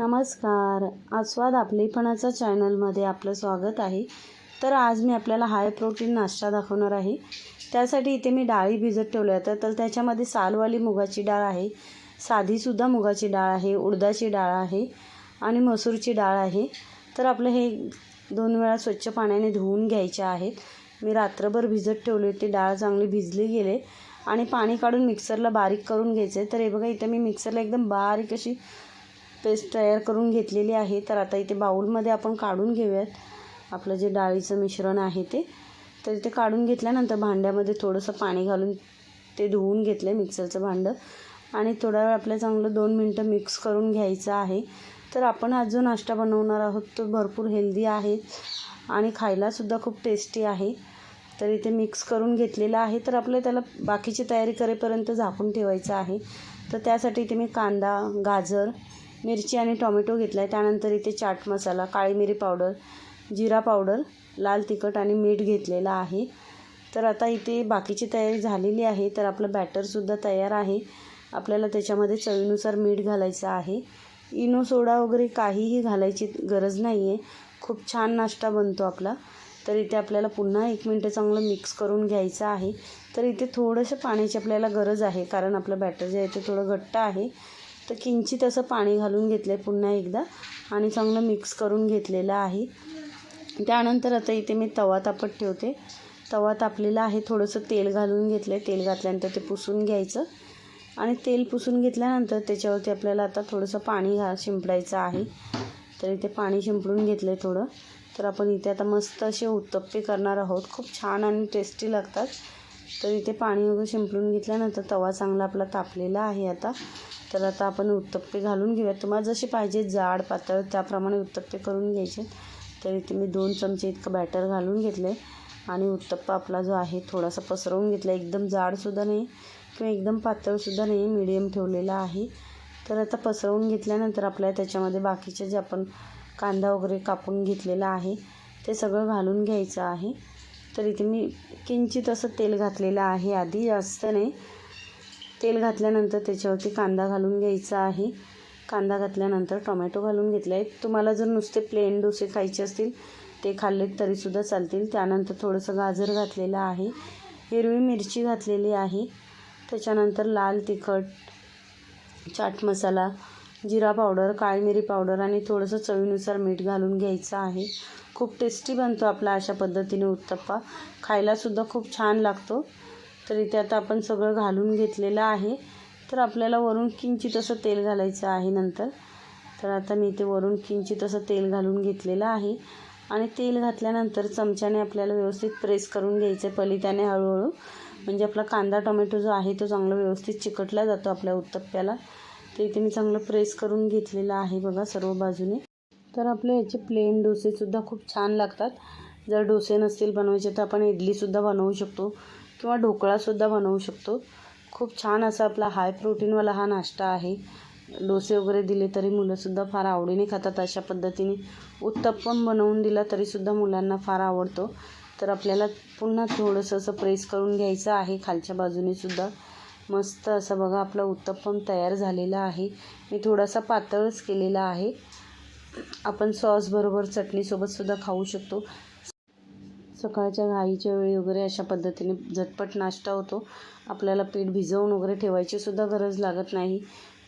नमस्कार. आस्वाद आपलेपणाचा चॅनलमध्ये आपलं स्वागत आहे. तर आज मी आपल्याला हाय प्रोटीन नाश्ता दाखवणार आहे. त्यासाठी इथे मी डाळी भिजत ठेवल्या होत्या तर त्याच्यामध्ये सालवाली मुगाची डाळ आहे. साधीसुद्धा मुगाची डाळ आहे. उडदाची डाळ आहे. आणि मसूरची डाळ आहे. तर आपलं हे दोन वेळा स्वच्छ पाण्याने धुवून घ्यायचे आहेत. मी रात्रभर भिजत ठेवली होती. डाळ चांगली भिजली गेले. आणि पाणी काढून मिक्सरला बारीक करून घ्यायचं. आहे तर हे बघा इथं मी मिक्सरला एकदम बारीक अशी पेस्ट तयार करून घेतलेली आहे. तर आता इथे बाऊलमध्ये आपण काढून घेऊयात. आपलं जे डाळीचं मिश्रण आहे ते. तर इथे काढून घेतल्यानंतर भांड्यामध्ये थोडंसं पाणी घालून ते धुवून घेतलं आहे मिक्सरचं भांडं. आणि थोडा वेळ आपल्या चांगलं दोन मिनटं मिक्स करून घ्यायचं आहे. तर आपण आज जो नाश्ता बनवणार आहोत तो भरपूर हेल्दी आहे आणि खायलासुद्धा खूप टेस्टी आहे. तर इथे मिक्स करून घेतलेलं आहे. तर आपलं त्याला बाकीची तयारी करेपर्यंत झाकून ठेवायचं आहे. तर त्यासाठी इथे मी कांदा गाजर मिरची आणि टॉमॅटो घेतला आहे त्यानंतर इथे चाट मसाला काळी मिरी पावडर जिरा पावडर लाल तिखट आणि मीठ घेतलेलं आहे. तर आता इथे बाकीची तयारी झालेली आहे. तर आपलं बॅटरसुद्धा तयार आहे. आपल्याला त्याच्यामध्ये चवीनुसार मीठ घालायचं आहे. इनो सोडा वगैरे काहीही घालायची गरज नाही आहे खूप छान नाश्ता बनतो आपला. तर इथे आपल्याला पुन्हा एक मिनटं चांगलं मिक्स करून घ्यायचं आहे. तर इथे थोडंसं पाण्याची आपल्याला गरज आहे. कारण आपलं बॅटर जे आहे ते थोडं घट्ट आहे. तर किंचित असं पाणी घालून घेतलं आहे पुन्हा एकदा आणि चांगलं मिक्स करून घेतलेलं आहे. त्यानंतर आता इथे मी तवा तापत ठेवते. तवा तापलेला आहे थोडंसं तेल घालून घेतलं आहे तेल घातल्यानंतर ते पुसून घ्यायचं. आणि तेल पुसून घेतल्यानंतर त्याच्यावरती आपल्याला आता थोडंसं पाणी घा शिंपडायचं आहे. तर इथे पाणी शिंपडून घेतलं आहे थोडं. तर आपण इथे आता मस्त असे उत्तप्पे करणार आहोत. खूप छान आणि टेस्टी लागतात. तर इथे पाणी वगैरे शिंपडून घेतल्यानंतर तवा चांगला आपला तापलेला आहे आता. तर आता आपण उत्तप्पे घालून घेऊयात. तुम्हाला जसे पाहिजे जाड पातळ त्याप्रमाणे उत्तप्पे करून घ्यायचे. तर इथे मी दोन चमचे इतकं बॅटर घालून घेतलं आहे आणि उत्तप्पा आपला जो आहे थोडासा पसरवून घेतला एकदम जाडसुद्धा नाही किंवा एकदम पातळसुद्धा नाही मिडियम ठेवलेला आहे. तर आता पसरवून घेतल्यानंतर आपल्या त्याच्यामध्ये बाकीचे जे आपण कांदा वगैरे कापून घेतलेला आहे ते सगळं घालून घ्यायचं आहे. तर इथे मी किंचित असं तेल घातलेलं आहे आधी जास्त नाही. तेल घातल्यानंतर त्याच्यावरती कांदा घालून घ्यायचा आहे. कांदा घातल्यानंतर टोमॅटो घालून घेतला आहे तुम्हाला जर नुसते प्लेन डोसे खायचे असतील ते खाल्लेत तरीसुद्धा चालतील. त्यानंतर थोडंसं गाजर घातलेलं आहे. हिरवी मिरची घातलेली आहे. त्याच्यानंतर लाल तिखट चाट मसाला जिरा पावडर काळी मिरी पावडर आणि थोडंसं चवीनुसार मीठ घालून घ्यायचं आहे. खूप टेस्टी बनतो आपला अशा पद्धतीने उत्तप्पा. खायलासुद्धा खूप छान लागतो. तर इथे आता आपण सगळं घालून घेतलेलं आहे. तर आपल्याला वरून किंचित असं तेल घालायचं आहे नंतर. तर आता मी इथे वरून किंचित असं तेल घालून घेतलेलं आहे. आणि तेल घातल्यानंतर चमच्याने आपल्याला व्यवस्थित प्रेस करून घ्यायचं आहे पलित्याने हळूहळू. म्हणजे आपला कांदा टोमॅटो जो आहे तो चांगला व्यवस्थित चिकटला जातो आपल्या उत्तप्प्याला. तर इथे मी चांगलं प्रेस करून घेतलेलं आहे बघा सर्व बाजूने. तर आपले याचे प्लेन डोसेसुद्धा खूप छान लागतात. जर डोसे नसतील बनवायचे तर आपण इडलीसुद्धा बनवू शकतो किंवा ढोकळासुद्धा बनवू शकतो. खूप छान असा आपला हाय प्रोटीनवाला हा नाश्ता आहे. डोसे वगैरे दिले तरी मुलंसुद्धा फार आवडीने खातात अशा पद्धतीने. उत्तप्पम बनवून दिला तरीसुद्धा मुलांना फार आवडतो. तर आपल्याला पुन्हा थोडंसं असं प्रेस करून घ्यायचं आहे खालच्या बाजूनेसुद्धा मस्त असं बघा आपलं उत्तप्पम तयार झालेला आहे. मी थोडासा पातळच केलेला आहे. आपण सॉसबरोबर चटणीसोबतसुद्धा खाऊ शकतो. सकाळच्या घाईच्या वेळी वगैरे अशा पद्धतीने झटपट नाश्ता होतो. आपल्याला पीठ भिजवून वगैरे ठेवायची सुद्धा गरज लागत नाही.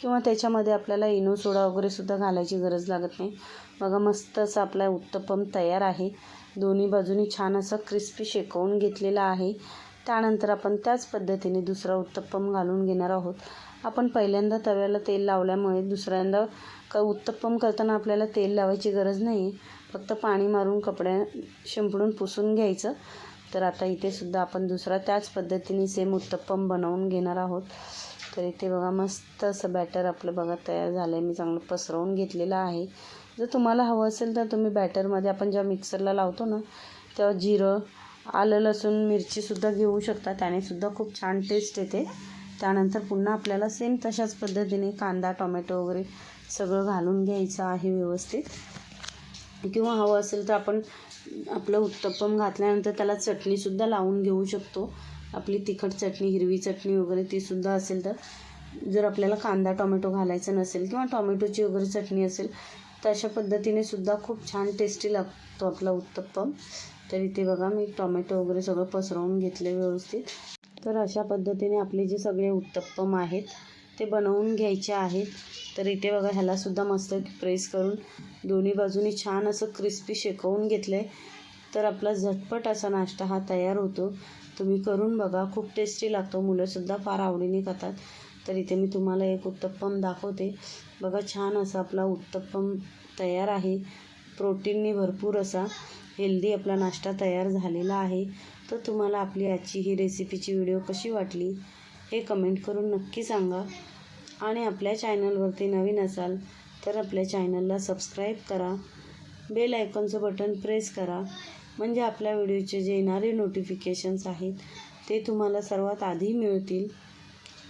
किंवा त्याच्यामध्ये आपल्याला इनो सोडा वगैरे सुद्धा घालायची गरज लागत नाही. बघा मस्त असं आपला उत्तपम तयार आहे. दोन्ही बाजूनी छान असं क्रिस्पी शेकवून घेतलेला आहे. त्यानंतर आपण त्याच पद्धतीने दुसरा उत्तप्पम घालून घेणार आहोत. आपण पहिल्यांदा तव्याला तेल लावल्यामुळे दुसऱ्यांदा क उत्तप्पम करताना आपल्याला तेल लावायची गरज नाही फक्त पाणी मारून कपड्या शिंपडून पुसून घ्यायचं. तर आता इथे सुद्धा आपण दुसरा त्याच पद्धतीने सेम उत्तप्पम बनवून घेणार आहोत. तर इथे बघा मस्त असं बॅटर आपलं बघा तयार झालं आहे मी चांगलं पसरवून घेतलेलं आहे. जर तुम्हाला हवं असेल तर तुम्ही बॅटरमध्ये आपण जेव्हा मिक्सरला लावतो ना तेव्हा जिरं आलं लसूण मिरचीसुद्धा घेऊ शकता. त्यानेसुद्धा खूप छान टेस्ट येते. त्यानंतर पुन्हा आपल्याला सेम तशाच पद्धतीने कांदा टोमॅटो वगैरे सगळं घालून घ्यायचं आहे व्यवस्थित. किंवा हवं असेल तर आपण आपलं उत्तप्पम घातल्यानंतर त्याला चटणीसुद्धा लावून घेऊ शकतो. आपली तिखट चटणी हिरवी चटणी वगैरे तीसुद्धा असेल तर. जर आपल्याला कांदा टोमॅटो घालायचा नसेल किंवा टोमॅटोची वगैरे चटणी असेल तर अशा पद्धतीने सुद्धा खूप छान टेस्टी लागतो आपला उत्तप्पम. तर इथे बघा मी टोमॅटो वगैरे सगळं पसरवून घेतले व्यवस्थित. तर अशा पद्धतीने आपले जे सगळे उत्तप्पम आहेत ते बनवून घ्यायचे आहेत. तर इथे बघा ह्यालासुद्धा मस्त प्रेस करून दोन्ही बाजूनी छान असं क्रिस्पी शेकवून घेतलं आहे तर आपला झटपट असा नाश्ता हा तयार होतो. तुम्ही करून बघा खूप टेस्टी लागतो. मुलंसुद्धा फार आवडीने खातात. तर इथे मी तुम्हाला एक उत्तप्पम दाखवते. बघा छान असा आपला उत्तप्पम तयार आहे. प्रोटीननी भरपूर असा हेल्दी आपला नाश्ता तयार झालेला आहे. तर तुम्हाला आपली आजची ही रेसिपीची व्हिडिओ कशी वाटली हे कमेंट करून नक्की सांगा. आणि आपल्या चॅनलवरती नवीन असाल तर आपल्या चॅनलला सबस्क्राईब करा. बेल आयकॉनचं बटन प्रेस करा. म्हणजे आपल्या व्हिडिओचे जे येणारे नोटिफिकेशन्स आहेत ते तुम्हाला सर्वात आधी मिळतील.